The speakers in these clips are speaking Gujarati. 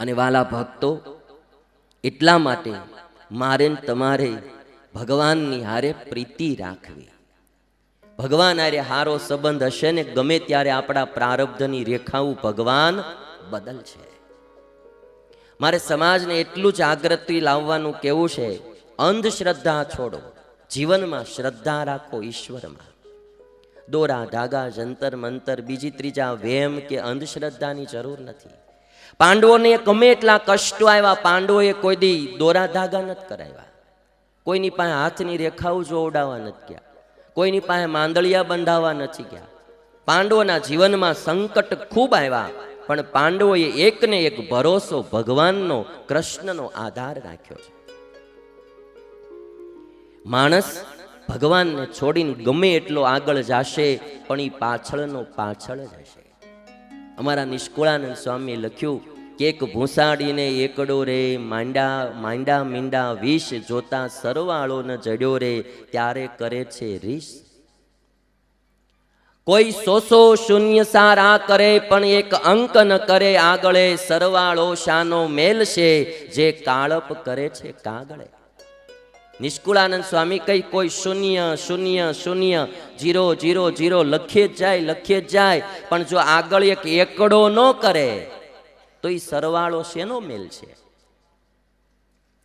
અને વાલા ભક્તો, એટલા માટે મારે તમારે ભગવાનની હારે પ્રીતિ રાખવી. ભગવાન હારે હારો સંબંધ હશે ને ગમે ત્યારે આપણા પ્રારબ્ધની રેખાઓ ભગવાન બદલ છે મારે સમાજને એટલું જ આગ્રતિ લાવવાનું કેવું છે, અંધશ્રદ્ધા છોડો, જીવનમાં શ્રદ્ધા રાખો ઈશ્વરમાં. દોરા, ધાગા, જંતર, મંતર, બીજી ત્રીજા વેમ કે અંધશ્રદ્ધાની જરૂર નથી. પાંડવોને ગમે એટલા કષ્ટો આવ્યા પાંડવોએ કોઈ દી દોરા ધાગા નથી કરાવ્યા કોઈની પાસે હાથની રેખાઓ જોવડાવવા નથી ગયા. કોઈની પાસે માંદળિયા બંધાવવા નથી ગયા. પાંડવોના જીવનમાં સંકટ ખૂબ આવ્યા પણ પાંડવોએ એકને એક ભરોસો ભગવાનનો, કૃષ્ણનો આધાર રાખ્યો છે. માણસ ભગવાનને છોડીને ગમે એટલો આગળ જાશે, પણ એ પાછળનો પાછળ જ હશે અમારા નિષ્કુળાનંદ સ્વામીએ લખ્યું કે એક ભૂસાડીને એકડો રે, માંડા માંડા મીંડા વિષ જોતા સરવાળો ન જડ્યો રે, ત્યારે કરે છે રીસ. કોઈ સોસો શૂન્ય સારા કરે, પણ એક અંક ન કરે આગળે, સરવાળો શાનો મેલ છે જે કાળપ કરે છે કાગળે. નિષ્કુળાનંદ સ્વામી કઈ કોઈ શૂન્ય શૂન્ય શૂન્ય, જીરો જીરો જીરો લખીએ જાય લખીએ જાય, પણ જો આગળ એક એકડો ન કરે, તો એ સરવાળો શેનો મેલ છે?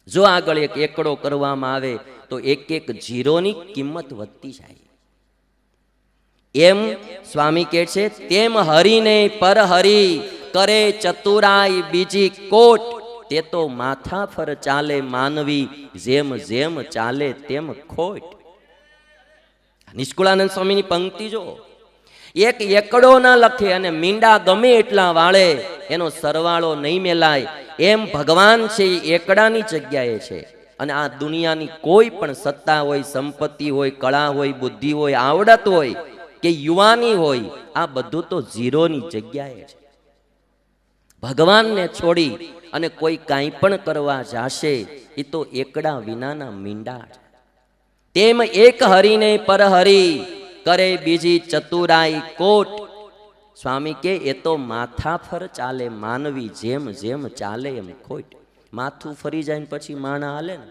જો આગળ એક એકડો કરવામાં આવે, તો એક એક જીરોની કિંમત વધતી જાય. એમ સ્વામી કહે છે, તેમ હરીને પર હરી કરે ચતુરાઈ બીજી કોટ તે તો માથા ફર ચાલે માનવી, જેમ જેમ ચાલે તેમ ખોટ. નિષ્કુળાનંદ સ્વામીની પંક્તિ જો એક એકડો ના લખે અને મીંડા ગમે એટલા વાળે, એનો સરવાળો નહીં મેલાય. એમ ભગવાન છે એ એકડાની જગ્યાએ છે. અને આ દુનિયાની કોઈ પણ સત્તા હોય, સંપત્તિ હોય, કળા હોય, બુદ્ધિ હોય, આવડત હોય કે યુવાની હોય, આ બધું તો ઝીરોની જગ્યાએ છે. ભગવાનને છોડી અને કોઈ કાંઈ પણ કરવા જાશે એ તો એકડા વિનાના મીંડા તેમ એક હરીને પર હરી કરે બીજી ચતુરાઈ કોટ. સ્વામી કે, એ તો માથા ફર ચાલે, માનવી જેમ જેમ ચાલે એમ ખોટ. માથું ફરી જાય પછી માણા હાલે ને.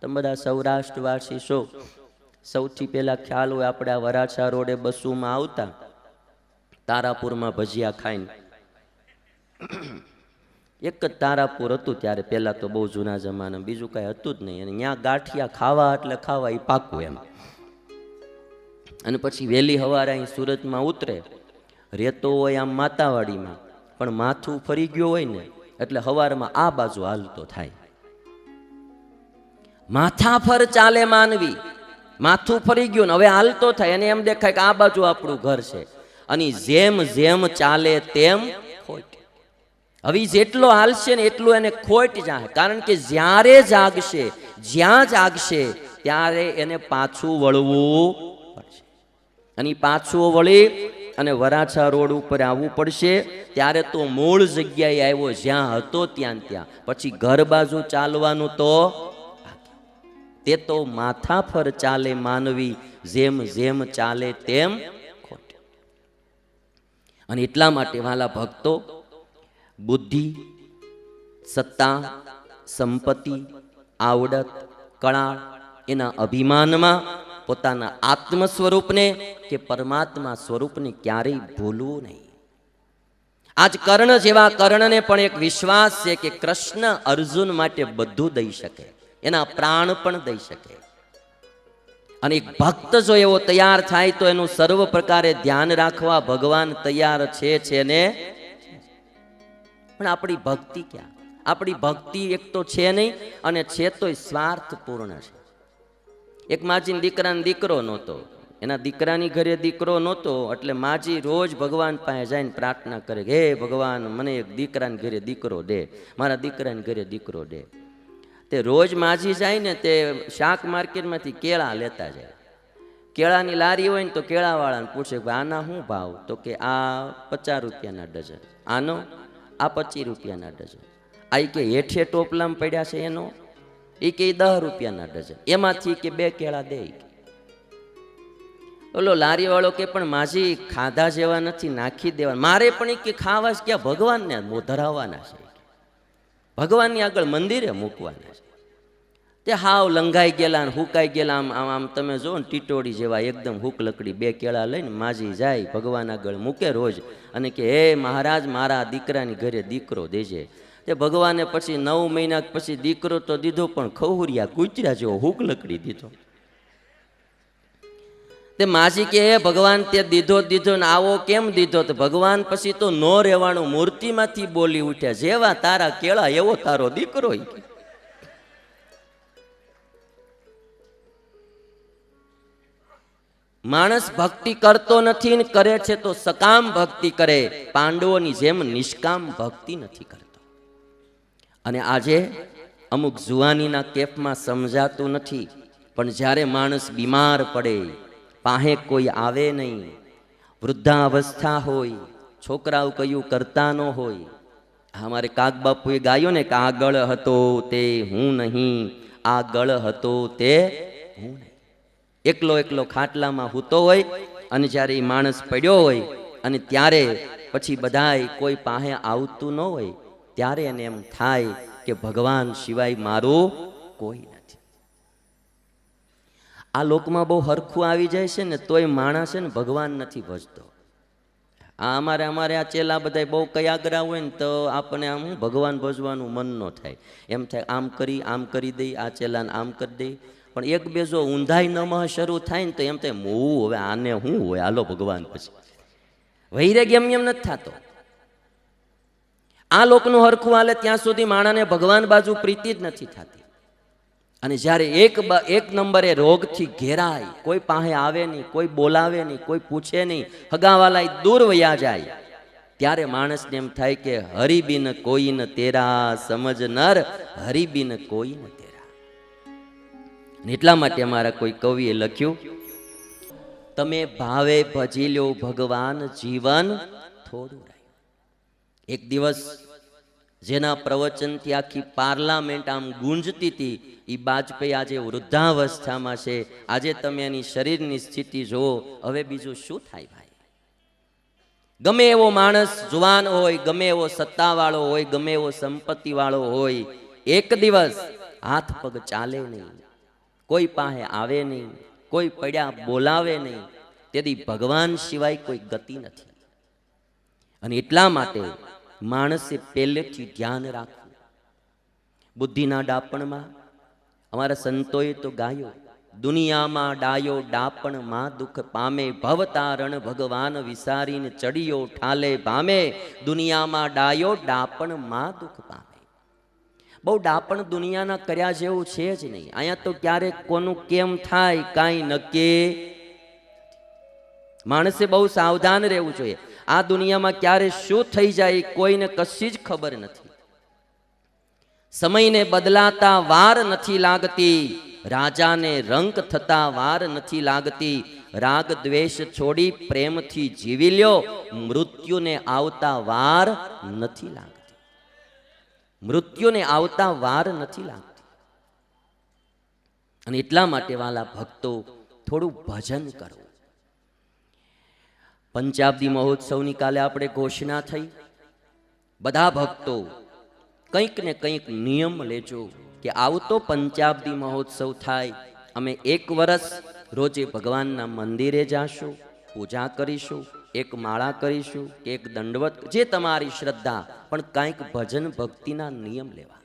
તમે બધા સૌરાષ્ટ્રવાસી છો. સૌથી પહેલા ખ્યાલ હોય આપણે આ વરાછા રોડે બસુમાં આવતા, તારાપુરમાં ભજીયા ખાઈને. એક જ તારાપુર હતું ત્યારે, પહેલાં તો બહુ જૂના જમાના, બીજું કાંઈ હતું જ નહીં. અને ત્યાં ગાંઠિયા ખાવા એટલે ખાવા એ પાકું એમ. અને પછી વહેલી હવારે અહીં સુરતમાં ઉતરે. રહેતો હોય આમ માતાવાડીમાં, પણ માથું ફરી ગયો હોય ને, એટલે હવારમાં આ બાજુ હાલતો થાય. માથા ફર ચાલે માનવી. માથું ફરી ગયું ને, હવે હાલતો થાય. અને એમ દેખાય કે આ બાજુ આપણું ઘર છે. અને જેમ જેમ ચાલે તેમ ખોટ હવે જેટલો હાલશે ને એટલું એને ખોટ જાય કારણ કે જ્યારે જાગશે, જ્યાં જાગશે, ત્યારે એને પાછું વળવું પડશે. અને પાછું વળી અને વરાછા રોડ ઉપર આવવું પડશે, ત્યારે તો મૂળ જગ્યાએ આવ્યો જ્યાં હતો ત્યાં ત્યાં. પછી ઘર બાજુ ચાલવાનું તો તે તો માથા પર ચાલે માનવી, જેમ જેમ ચાલે તેમ ખોટ. અને એટલા માટે વાલા ભક્તો બુદ્ધિ, સત્તા, સંપત્તિ, આવડત, કળા એના અભિમાનમાં પોતાના આત્મ સ્વરૂપને કે પરમાત્મા સ્વરૂપને ક્યારેય ભૂલવું નહીં. આજ કર્ણ જેવા કર્ણને પણ એક વિશ્વાસ છે કે કૃષ્ણ અર્જુન માટે બધું દઈ શકે, એના પ્રાણ પણ દઈ શકે. અને એક ભક્ત જો એવો તૈયાર થાય તો એનું સર્વ પ્રકારે ધ્યાન રાખવા ભગવાન તૈયાર છે ને પણ આપણી ભક્તિ ક્યાં? આપણી ભક્તિ એક તો છે નહીં અને છે તોય સ્વાર્થપૂર્ણ છે. એક માજીને દીકરાને દીકરો નહોતો. એના દીકરાની ઘરે દીકરો નહોતો, એટલે માજી રોજ ભગવાન પાસે જઈને પ્રાર્થના કરે હે ભગવાન, મને એક દીકરાને ઘરે દીકરો દે, મારા દીકરાને ઘરે દીકરો દે. તે રોજ માજી જાય ને તે શાક માર્કેટમાંથી કેળા લેતા જાય. કેળાની લારી હોય ને તો કેળાવાળાને પૂછે આના શું ભાવ? તો કે, આ પચાસ રૂપિયાના ડઝન. આનો? આ પચીસ રૂપિયાના ડઝન. આ કે હેઠે ટોપલામ પડ્યા છે એનો એ કે દહ રૂપિયાના ડઝન. એમાંથી કે બે કેળા દે. ઓલો લારીવાળો કે પણ માજી ખાધા જેવા નથી, નાખી દેવા મારે પણ એ કે ખાવા ક્યાં ભગવાનને ધરાવવાના છે ભગવાનની આગળ મંદિરે મૂકવાના છે. તે હાવ લંઘાઈ ગયેલા ને હુકાઈ ગયેલા આમ આમ આમ તમે જો ને ટીટોડી જેવા એકદમ હુક લકડી બે કેળા લઈને માજી જાય, ભગવાન આગળ મૂકે રોજ અને કે, હે મહારાજ, મારા દીકરાની ઘરે દીકરો દેજે. તે ભગવાને પછી નવ મહિના પછી દીકરો તો દીધો, પણ ખહુરિયા કૂતરા જેવો હુક લકડી દીધો. તે માજી કે, હે ભગવાન, તે દીધો દીધો ને આવો કેમ દીધો? તો ભગવાન પછી તો નો રહેવાનું મૂર્તિમાંથી બોલી ઉઠ્યા, જેવા તારા કેળા, એવો તારો દીકરો માણસ ભક્તિ કરતો નથી ને કરે છે તો સકામ ભક્તિ કરે. પાંડવોની જેમ નિષ્કામ ભક્તિ નથી કરતો. અને આજે અમુક જુવાનીના કેફમાં સમજાતું નથી, પણ જ્યારે માણસ બીમાર પડે, પાહે કોઈ આવે નહીં, વૃદ્ધાવસ્થા હોય, છોકરાઓ કયું કરતા ન હોય. અમારે કાક બાપુએ ગાયો ને કે આગળ હતો તે હું નહીં આગળ હતો તે હું નહીં. એકલો એકલો ખાટલામાં હૂતો હોય અને જ્યારે એ માણસ પડ્યો હોય અને ત્યારે પછી બધાય કોઈ પાસે આવતું ન હોય, ત્યારે એને એમ થાય કે ભગવાન સિવાય મારું કોઈ નથી. આ લોકમાં બહુ હરખું આવી જાય છે ને તોય માણસ છે ને ભગવાન નથી ભજતો. આ અમારે અમારે આ ચેલા બધા બહુ કયાગરા હોય ને તો આપણને આમ ભગવાન ભજવાનું મન ન થાય. એમ થાય, આમ કરી આમ કરી દઈ આ ચેલાને આમ કરી દઈ પણ એક બે જો ઊંધાઈ નમઃ શરૂ થાય ને તો એમ થાય મોવું હવે આને શું હોય? હાલો ભગવાન પછી. વૈરાગ એમ એમ નથી થતો. આ લોકનું હરખું હાલે ત્યાં સુધી માણાને ભગવાન બાજુ પ્રીતિ જ નથી થતી. અને જ્યારે એક એક નંબરે રોગથી ઘેરાય, કોઈ પાસે આવે નહીં, કોઈ બોલાવે નહીં, કોઈ પૂછે નહીં હગાવાલા દૂર વયા જાય, ત્યારે માણસને એમ થાય કે હરિબિન કોઈ ન તેરા સમજનાર હરિબિન કોઈ ન તેરા. એટલા માટે અમારા કોઈ કવિએ લખ્યું, તમે ભાવે ભજી લ્યો ભગવાન જીવન થોડું રહ્યું એક દિવસ જેના પ્રવચનથી આખી પાર્લામેન્ટ આમ ગુંજતી હતી એ બાજપેયી આજે વૃદ્ધાવસ્થામાં છે. આજે તમે એની શરીરની સ્થિતિ જુઓ. હવે બીજું શું થાય ભાઈ? ગમે એવો માણસ જુવાન હોય, ગમે એવો સત્તાવાળો હોય, ગમે એવો સંપત્તિવાળો હોય, એક દિવસ હાથ પગ ચાલે નહીં. કોઈ પાસે આવે નહીં, કોઈ પડ્યા બોલાવે નહીં, તેથી ભગવાન સિવાય કોઈ ગતિ નથી. અને એટલા માટે માણસે પહેલેથી ધ્યાન રાખવું. બુદ્ધિના ડાપણમાં અમારા સંતોએ તો ગાયો, દુનિયામાં ડાયો ડાપણમાં દુઃખ પામે, ભવતારણ ભગવાન વિસારીને ચડિયો ઠાલે, ભામે, દુનિયામાં ડાયો ડાપણમાં દુઃખ પામે. બહુ ડાપણ દુનિયાના કર્યા જેવું છે જ નહીં. અહીંયા તો ક્યારેક કોનું કેમ થાય, કાંઈ નક્કી માણસે બહુ સાવધાન રહેવું જોઈએ. આ દુનિયામાં ક્યારે શું થઈ જાય કોઈને કશી જ ખબર નથી. સમયને બદલાતા વાર નથી લાગતી, રાજાને રંક થતા વાર નથી લાગતી. રાગ દ્વેષ છોડી પ્રેમથી જીવી લ્યો, મૃત્યુને આવતા વાર નથી લાગતી. મૃત્યુને આવતા વાર નથી લાગતી. અને એટલા માટે વાલા ભક્તો થોડું ભજન કરો પંચાબ્દી મહોત્સવની કાલે આપણે ઘોષણા થઈ. બધા ભક્તો કંઈક ને કંઈક નિયમ લેજો કે આવતો પંચાબ્દી મહોત્સવ થાય. અમે એક વર્ષ રોજે ભગવાનના મંદિરે જાશું, પૂજા કરીશું. એક માળા કરીશું કે એક દંડવત, જે તમારી શ્રદ્ધા, પણ કાંઈક ભજન ભક્તિના નિયમ લેવા.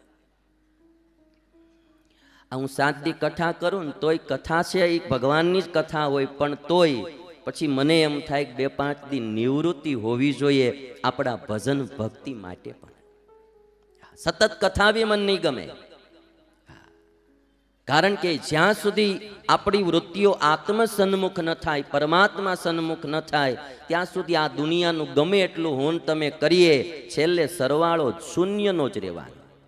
હું સાતથી કથા કરું ને તોય કથા છે એ, ભગવાનની જ કથા હોય, પણ તોય પછી મને એમ થાય કે બે પાંચ દી નિવૃત્તિ હોવી જોઈએ આપણા ભજન ભક્તિ માટે પણ. સતત કથા બી મન નહીં ગમે. કારણ કે જ્યાં સુધી આપણી વૃત્તિઓ આત્મ સન્મુખ ન થાય, પરમાત્મા સન્મુખ ન થાય, ત્યાં સુધી આ દુનિયાનું ગમે એટલું હોન તમે કરીએ, છેલ્લે સરવાળો શૂન્યનો જ રહેવાનો.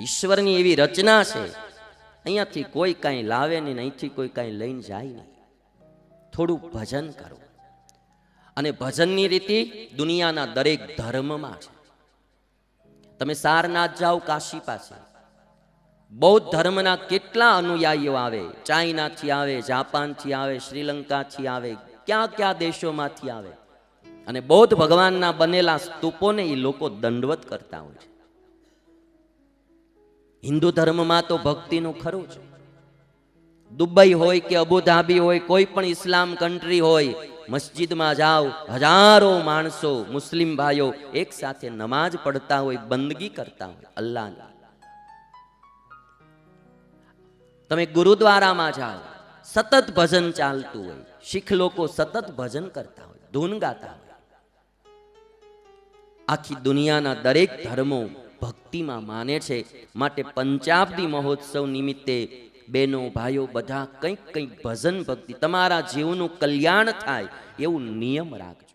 ઈશ્વરની એવી રચના છે, અહીંયાથી કોઈ કાંઈ લાવે નહીં અહીંથી કોઈ કાંઈ લઈને જાય નહીં. થોડું ભજન કરો. અને ભજનની રીતિ દુનિયાના દરેક ધર્મમાં છે. તમે સારનાથ જાઓ કાશી પાસે. બૌદ્ધ ધર્મના કેટલા અનુયાયીઓ આવે? ચાઇનાથી આવે, જાપાનથી આવે, શ્રીલંકાથી આવે, ક્યાં ક્યાં દેશોમાંથી આવે? અને બૌદ્ધ ભગવાનના બનેલા સ્તૂપોને એ લોકો દંડવત કરતા હોય છે. હિન્દુ ધર્મમાં તો ભક્તિનું ખરું છે દુબઈ હોય કે અબુધાબી હોય, કોઈ પણ ઇસ્લામ કન્ટ્રી હોય, મસ્જિદમાં જાઓ, હજારો માણસો, મુસ્લિમ ભાઈઓ એક સાથે નમાજ પડતા હોય, બંદગી કરતા હોય, અલ્લાહની. તમે ગુરુદ્વારામાં જાઓ, સતત ભજન ચાલતું હોય, શીખ લોકો સતત ભજન કરતા હોય, ધૂન ગાતા હોય. આખી દુનિયાના દરેક ધર્મો ભક્તિમાં માને છે. માટે પંચાબ્દી મહોત્સવ નિમિત્તે બેનો ભાઈઓ બધા કંઈક કંઈક ભજન ભક્તિ, તમારા જીવનું કલ્યાણ થાય એવું નિયમ રાખજો